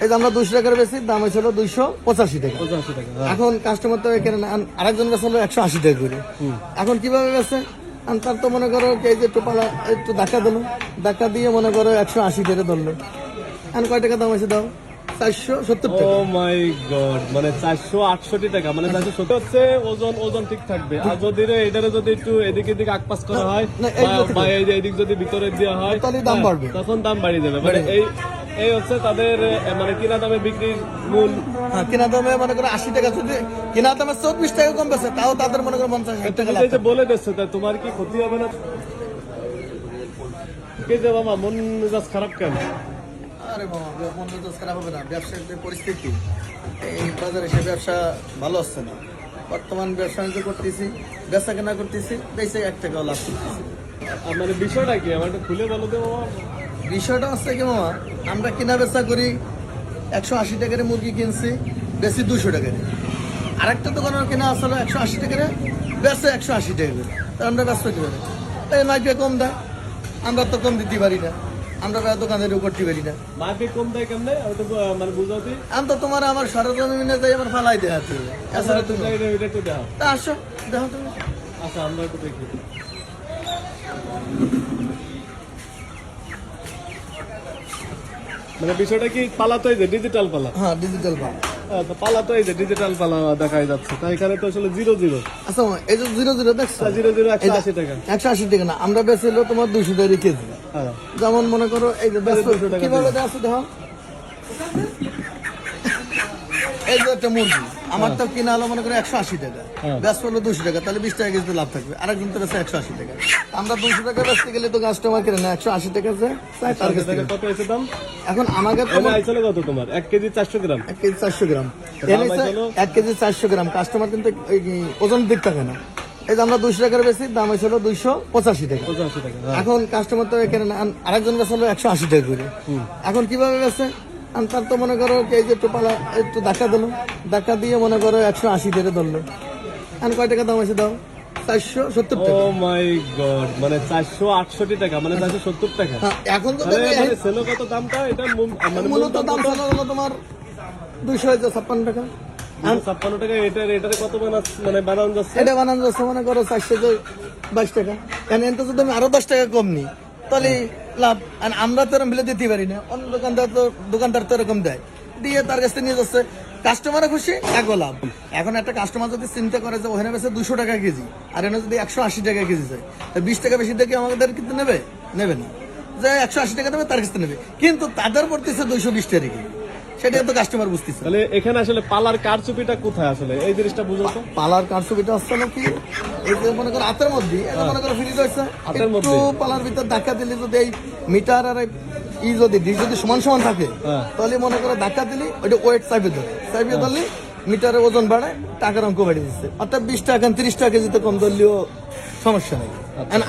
এই যে আমরা দুইশো টাকার বেশি দাম হয়েছিল দুইশো পঁচাশি টাকা। হ্যাঁ। এখন কাস্টমার তো এখানে না, আন- আরেকজন হলো একশো আশি টাকা করে। এখন কীভাবে বেছে তার তো মনে করো এই যে একটু পালা একটু ধাক্কা দিলো। ধাক্কা দিয়ে মনে করো একশো আশি টাকা ধরলো। এখন কয় টাকা দাম হয়েছে দাও? চারশো সত্তর ও মাই গড মানে চারশো আটষট্টি টাকা মানে চারশো সত্তর হচ্ছে ওজন ওজন ঠিক থাকবে। আর যদি এটারে যদি একটু এদিক এদিক আকপাস করা হয় বা- এদিক যদি ভিতরে দেওয়া হয় তাহলে দাম হ্যাঁ, বাড়বে। তখন দাম বাড়িয়ে দেবে। মানে এই এই হচ্ছে তাদের মানে কিনা দামে বিক্রির মূল হ্যাঁ কিনা দামে মনে করো আশি টাকা। যদি কিনা দামে চব্বিশ টাকা কম বেছে তাও তাদের মনে করো পঞ্চাশ টাকা বলে দিচ্ছে তা তোমার কি ক্ষতি হবে না? কে যে বাবা মন মেজাজ খারাপ কেন? আরে বাবা মন মেজাজ খারাপ হবে না। ব্যবসার যে পরিস্থিতি এই বাজারে সে ব্যবসা ভালো হচ্ছে না। বর্তমান ব্যবসা বাণিজ্য করতেছি ব্যবসা কেনা করতেছি বেশি এক টাকাও লাভ করতেছি মানে বিষয়টা কি? আমার একটু খুলে বলো তো বাবা। বিষয়টা হচ্ছে কি মামা আমরা কিনা বেচা করি একশো আশি টাকার মুরগি কিনছি বেশি দুশো টাকার। আরেকটা দোকানের কেনা আসলে একশো আশি টাকার বেচে একশো আশি টাকা করে তা আমরা ব্যস্ত কি পারি এই মাইকে কম দেয়। আমরা তো কম দিতে পারি না। আমরা দোকানের করতে পারি না। মাকে কম দেয় কেমনে? মানে বুঝাতে আমি তো তোমার আমার সরজমিনে যাই আমার ফালাই দেখাতে হবে এছাড়া তুমি একটু দাও তা আসো দেখো তুমি। আচ্ছা আমরা একটু দেখি। মানে বিষয়টা কি পালা তো এই যে ডিজিটাল পালা? হ্যাঁ ডিজিটাল পালা। তো পালা তো এই যে ডিজিটাল পালা দেখাই যাচ্ছে। তাই এখানে তো আসলে জিরো জিরো আচ্ছা এই যে জিরো জিরো দেখছ? জিরো জিরো একশো আশি টাকা। একশো আশি টাকা না আমরা বেচছিল তোমার দুশো টাকা কেজি হ্যাঁ। যেমন মনে করো এই যে ব্যস্ত 200 টাকা কীভাবে দেখো। এই যে একটা মুরগি। আমার তো কিনা হলো মনে করো একশো আশি টাকা। হ্যাঁ। ব্যস্ত হলো দুশো টাকা তাহলে বিশ টাকা কেজিতে লাভ থাকবে। আরেকজন তো একশো আশি টাকা। আমরা দুশো টাকা বেচতে গেলে তো কাস্টমার কেনে না একশো আশি টাকা যে তার কাছ। কত এসে দাম? এখন আমাকে আইসলে কত তোমার? এক কেজি চারশো গ্রাম। এক কেজি চারশো গ্রাম? এক কেজি চারশো গ্রাম। কাস্টমার কিন্তু ওজন দিক থাকে না। এই যে আমরা দুশো টাকার বেশি দাম হয়েছিল দুইশো পঁচাশি টাকা। হ্যাঁ। এখন কাস্টমার তো এখানে না, আরেকজন বেছে হলো একশো আশি টাকা করে। এখন কীভাবে বেছে আন তার তো মনে করো এই যে একটু পালা একটু ধাক্কা দিলো। ধাক্কা দিয়ে মনে করো একশো আশি টাকা ধরলো। এখন কয় টাকা দাম আছে দাও চারশো সত্তর ও টাকা মাই গড মানে চারশো আটষট্টি টাকা মানে চারশো সত্তর টাকা। হ্যাঁ, এখন তো মানে সেলো কত দামটা? এটা মানে মূল মূলত দাম তোমার দুইশো হয়েছে ছাপ্পান্ন টাকা। ছাপ্পান্ন টাকা এটার এটারে কত মানে বানানো যাচ্ছে? এটা বানানো যাচ্ছে মনে করো চারশো বাইশ টাকা। এখন যদি আমি আরও দশ টাকা কম নিই তাহলে লাভ, আর আমরা তো এরকম দিতে পারি না। অন্য দোকানদার তো দোকানদার তো এরকম দেয়। দিয়ে তার কাছ নিয়ে যাচ্ছে। কাস্টমারও খুশি, একও লাভ। এখন একটা কাস্টমার যদি চিন্তা করে যে ওখানে বেছে দুশো টাকা কেজি, আর এখানে যদি একশো আশি টাকা কেজি যায় তো বিশ টাকা বেশি দেখে আমাদের কিন্তু নেবে? নেবে না। যে একশো আশি টাকা দেবে, তার কাছ নেবে। কিন্তু তাদের পড়তেছে দুইশো বিশ টাকা কেজি সেটা তো কাস্টমার বুঝতেছে। তাহলে এখানে আসলে পালার কারচুপিটা কোথায় আসলে? এই জিনিসটা বুঝো তো। পালার কারচুপিটা আসছে নাকি? এই যে মনে করো হাতের মধ্যে এটা মনে করো ফ্রিজ হয়েছে। হাতের মধ্যে? পালার ভিতর ধাক্কা দিলে যদি এই মিটার আর ই যদি ডি যদি সমান সমান থাকে হ্যাঁ। তাহলে মনে করো ধাক্কা দিলে ওইটা ওয়েট চাইবে ধরে চাইবে ধরলে মিটারের ওজন বাড়ায় টাকার অঙ্ক বাড়িয়ে দিচ্ছে। অর্থাৎ বিশ টাকা তিরিশ টাকা কেজিতে কম ধরলেও সমস্যা নেই।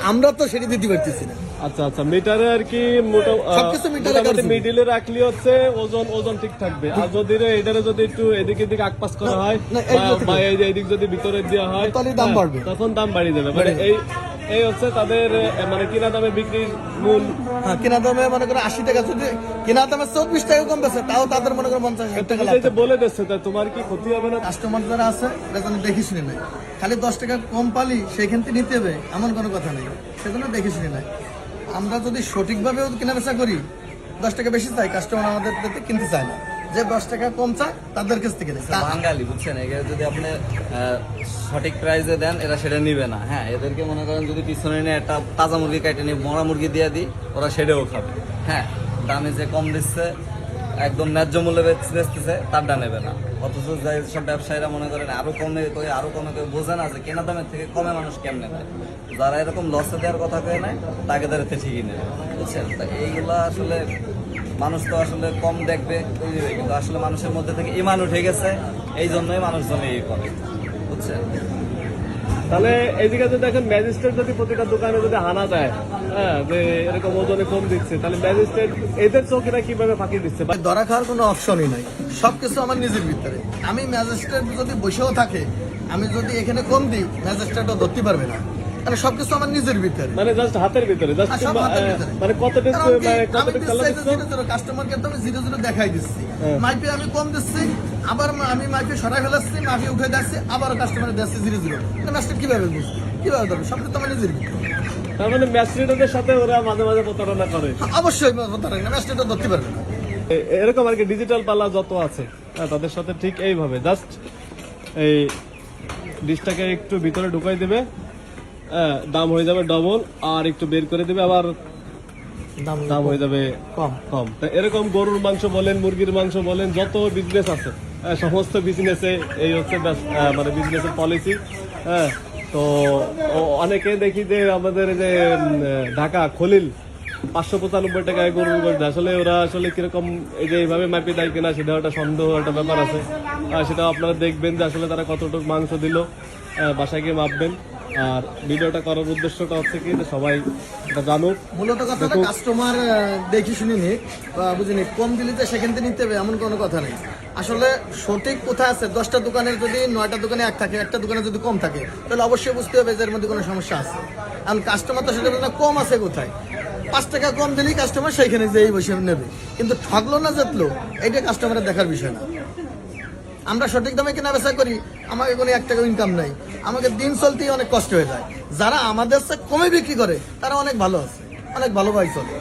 আমরা তো সেটা দিতে পারতেছি না। আচ্ছা আচ্ছা মিটারে আর কি মোটা- সবকিছু মিটারে মিডিলে রাখলে হচ্ছে ওজন ওজন ঠিক থাকবে। আর যদি এটারে যদি একটু এদিক এদিক আকপাস করা হয় বা- এদিক যদি ভিতরে দেওয়া হয় তাহলে দাম হ্যাঁ, বাড়বে। তখন দাম বাড়িয়ে দেবে। মানে এই এই হচ্ছে তাদের মানে কিনা দামে বিক্রির মূল। হ্যাঁ কিনা দামে মনে করো আশি টাকা। যদি কিনা দামে চব্বিশ টাকা কম বেছে তাও তাদের মনে করো পঞ্চাশ টাকা বলে দিচ্ছে তা তোমার কি ক্ষতি হবে না? কাস্টমার যারা আছে এটা যেন দেখে শুনে নেয়। খালি দশ টাকা কম পালি সেখান থেকে নিতে হবে এমন কোনো কথা নেই। সেজন্য দেখে শুনে নেয়। আমরা যদি সঠিকভাবে কেনা বেচা করি দশ টাকা বেশি চাই কাস্টমার আমাদের কিনতে চায় না। যে দশ টাকা কম চায়, তাদের কাছ থেকে বাঙালি, বুঝছেন? এগুলো যদি আপনি সঠিক প্রাইসে দেন, এরা সেটা নিবে না। হ্যাঁ এদেরকে মনে করেন যদি পিছনে নিয়ে একটা তাজা মুরগি কেটে নিয়ে মরা মুরগি দিয়ে দিই, ওরা সেটাও খাবে। হ্যাঁ দামে যে কম দিচ্ছে একদম ন্যায্য মূল্যে বেচ- বেচতেছে, তারটা নেবে না। অথচ যাই সব ব্যবসায়ীরা মনে করেন, আরও কমে করে আরও কমে করে বোঝে না যে কেনা দামের থেকে কমে মানুষ কেমনে নেয়। যারা এরকম লসে দেওয়ার কথা কয়ে নেয় তাকে তাদেরকে ঠিকই নেবে, বুঝছেন? তা এইগুলা আসলে মানুষ তো আসলে কম দেখবে কিন্তু আসলে মানুষের মধ্যে থেকে ইমান উঠে গেছে এই জন্যই মানুষজন এই করে, বুঝছেন? তাহলে এইদিকে যদি দেখেন ম্যাজিস্ট্রেট যদি প্রতিটা দোকানে যদি হানা দেয় হ্যাঁ যে এরকম ওজনে কম দিচ্ছে। তাহলে ম্যাজিস্ট্রেট এদের চোখেরা কীভাবে ফাঁকি দিচ্ছে? ধরা খাওয়ার কোনো অপশনই নাই। সবকিছু আমার নিজের ভিতরে। আমি ম্যাজিস্ট্রেট যদি বসেও থাকে আমি যদি এখানে কম দিই ম্যাজিস্ট্রেটও ধরতে পারবে না। মানে সবকিছু আমার নিজের ভিতরে। মানে জাস্ট হাতের ভিতরে জাস্ট আর সব হাতের ভিতরে। মানে কতটুকু কারণ মানে আমি কতটুকু দিচ্ছি কালার এই যে দিচ্ছ zero zero, কাস্টমারকে তো আমি জিরো জিরো দেখাই দিচ্ছি। মাইপে আমি কম দিচ্ছি আবার আমি মাইপে সরাই ফেলাচ্ছি মাইপে উঠে যাচ্ছি আবার কাস্টমারে দিচ্ছি জিরো জিরো মাস্টার কীভাবে বুঝবে? কীভাবে ধরবে? সব তো আমার নিজের ভিতরে। তার মানে ম্যাচরিটাদের সাথে ওরা মাঝে মাঝে প্রতারণা করে। অবশ্যই ধরতে পারবে না। এরকম আর কি ডিজিটাল পাল্লা যত আছে হ্যাঁ, তাদের সাথে ঠিক এইভাবে। জাস্ট এই ডিশটাকে একটু ভিতরে ঢুকাই দেবে হ্যাঁ, দাম হয়ে যাবে ডবল আর একটু বের করে দেবে আবার দাম হয়ে যাবে কম। কম। তা এরকম গরুর মাংস বলেন মুরগির মাংস বলেন যত বিজনেস আছে হ্যাঁ, সমস্ত বিজনেসে এই হচ্ছে মানে বিজনেসের পলিসি হ্যাঁ তো অনেকে দেখি যে আমাদের যে ঢাকা, খলিল, পাঁচশো পঁচানব্বই টাকায় গরুর করছে আসলে ওরা আসলে কীরকম এই যে এইভাবে মাপি দেয় কিনা সেটা একটা সন্দেহ, একটা ব্যাপার আছে। সেটা আপনারা দেখবেন যে আসলে তারা কতটুকু মাংস দিল বাসায় গিয়ে মাপবেন। আর ভিডিওটা করার উদ্দেশ্যটা হচ্ছে কি যে সবাই এটা জানুক। মূলত কথাটা কাস্টমার দেখি শুনে নিক বা বুঝে নিক। কম দিলে তো সেখান থেকে নিতে হবে এমন কোনো কথা নেই। আসলে সঠিক কোথায় আছে? দশটা দোকানের যদি নয়টা দোকানে এক থাকে একটা দোকানে যদি কম থাকে তাহলে অবশ্যই বুঝতে হবে যে এর মধ্যে কোনো সমস্যা আছে। কারণ কাস্টমার তো সেটা না কম আছে কোথায়? পাঁচ টাকা কম দিলেই কাস্টমার সেইখানে যেই বসে নেবে। কিন্তু ঠকলো না জেতলো এইটা কাস্টমারের দেখার বিষয় না। আমরা সঠিক দামে কেনা বেচা করি আমাকে কোনো এক টাকা ইনকাম নাই। আমাকে দিন চলতেই অনেক কষ্ট হয়ে যায়। যারা আমাদের কমে বিক্রি করে, তারা অনেক ভালো আছে। অনেক ভালোভাবে চলে